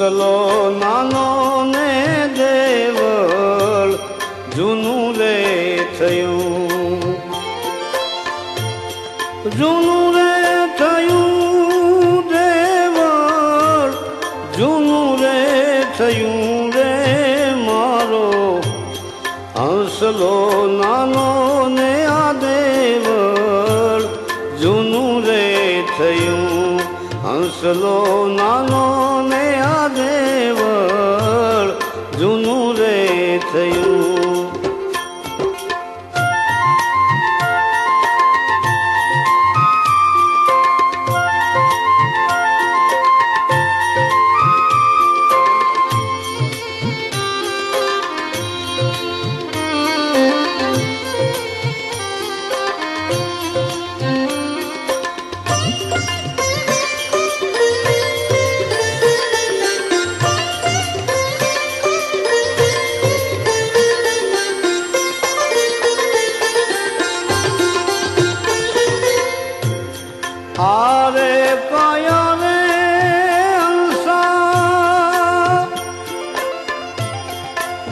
હંસલો નાનો ને દેવળ જૂનું રે થયું. જૂનું રે થયું દેવળ, જૂનું રે થયું રે મારો. હંસલો નાનો ને આ દેવળ, જૂનું રે થયું. હંસલો નાનો જૂનું રે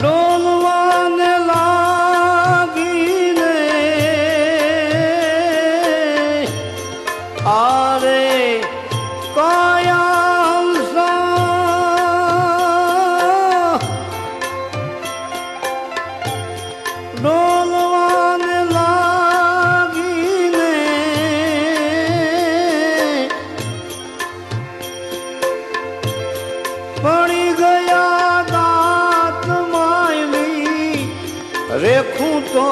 no, no. રેખું તો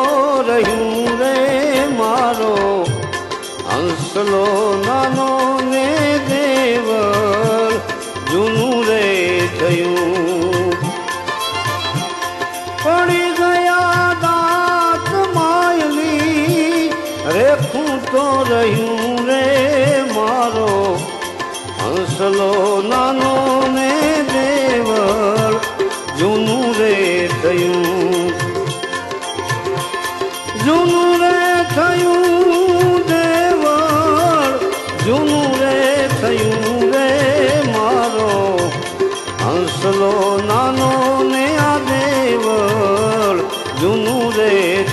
રહ્યું રે મારો. હંસલો નાનો ને દેવળ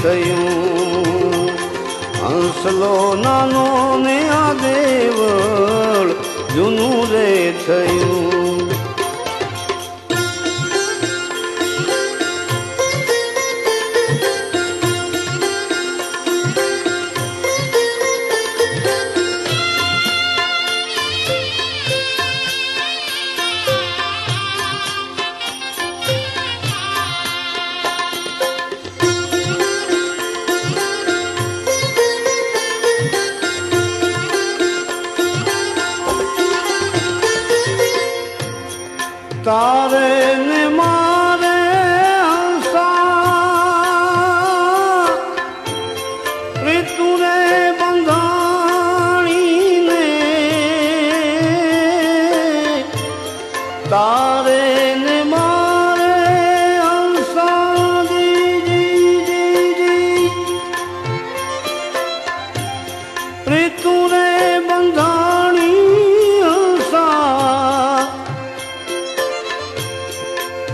થયું. હંસલો નાનો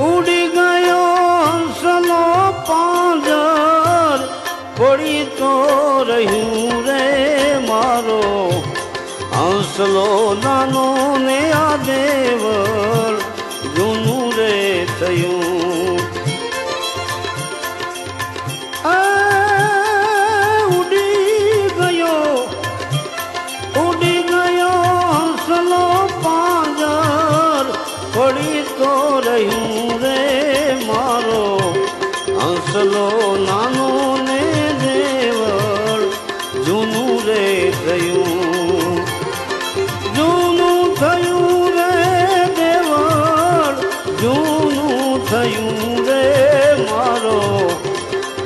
ઉડી ગયો હંસલો પાંજર. પડી તો રહ્યું રે મારો. હંસલો નાનો ને આ દેવર. જૂનું રે થયું રહ્યું રે મારો? હંસલો નાનો ને દેવળ જૂનું રે થયું. જૂનું થયું રે દેવળ, જૂનું થયું રે મારો.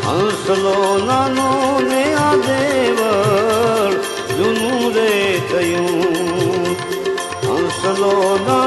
હંસલો નાનો ને આ દેવળ, જૂનું રે થયું. હંસલો ને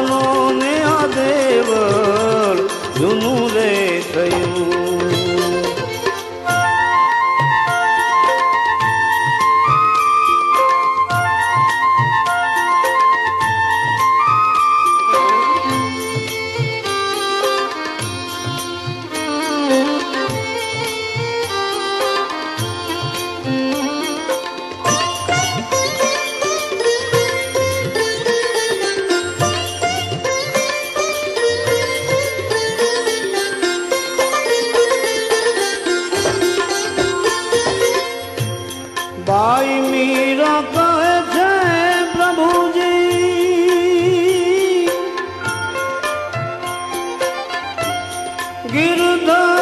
गिरधा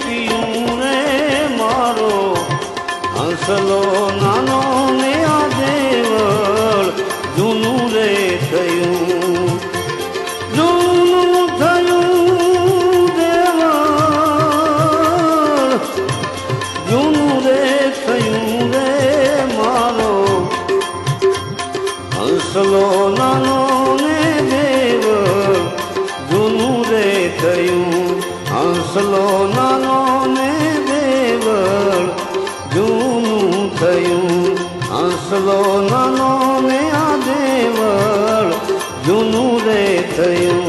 પીવું રે મારો હંસલો નાનો ને આ દેવળ જૂનું રે થયું. જૂનું થયું દેવળ, જૂનું રે થયું રે મારો હંસલો હંસલો નાનો ને દેવ જૂનું થયું. હંસલો નાનો ને આ દેવળ જૂનું રે થયું.